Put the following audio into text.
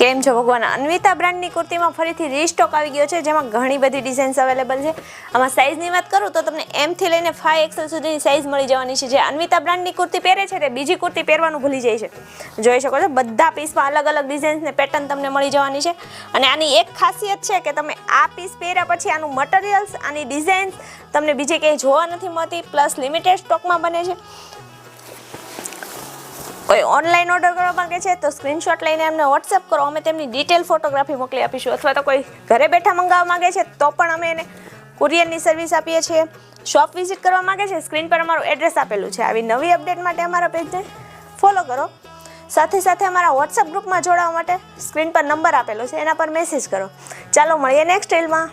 કેમ છો ભગવાન? અન્વિતા બ્રાન્ડની કુર્તીમાં ફરીથી રીસ્ટોક આવી ગયો છે, જેમાં ઘણી બધી ડિઝાઇન્સ અવેલેબલ છે. આમાં સાઇઝની વાત કરું તો તમને એમથી લઈને ફાઇવ એક્સેલ સુધીની સાઇઝ મળી જવાની છે. જે અન્વિતા બ્રાન્ડની કુર્તી પહેરે છે તે બીજી કુર્તી પહેરવાનું ભૂલી જાય છે. જોઈ શકો છો, બધા પીસમાં અલગ અલગ ડિઝાઇન્સને પેટર્ન તમને મળી જવાની છે. અને આની એક ખાસિયત છે કે તમે આ પીસ પહેર્યા પછી આનું મટીરિયલ્સ આની ડિઝાઇન્સ તમને બીજે ક્યાંય જોવા નથી મળતી પ્લસ લિમિટેડ સ્ટોકમાં બને છે. કોઈ ઓનલાઈન ઓર્ડર કરવા માંગે છે, તો સ્ક્રીનશોટ લઈને અમને વોટ્સએપ કરો. અમે તેમની ડિટેલ ફોટોગ્રાફી મોકલી આપીશું. અથવા તો કોઈ ઘરે બેઠા મંગાવવા માંગે છે, તો પણ અમે એને કુરિયરની સર્વિસ આપીએ છીએ. શોપ વિઝિટ કરવા માંગે છે સ્ક્રીન પર અમારું એડ્રેસ આપેલું છે. આવી નવી અપડેટ માટે અમારા પેજને ફોલો કરો. સાથે સાથે અમારા વોટ્સએપ ગ્રુપમાં જોડાવા માટે સ્ક્રીન પર નંબર આપેલો છે, એના પર મેસેજ કરો. ચાલો મળીએ નેક્સ્ટ રીલમાં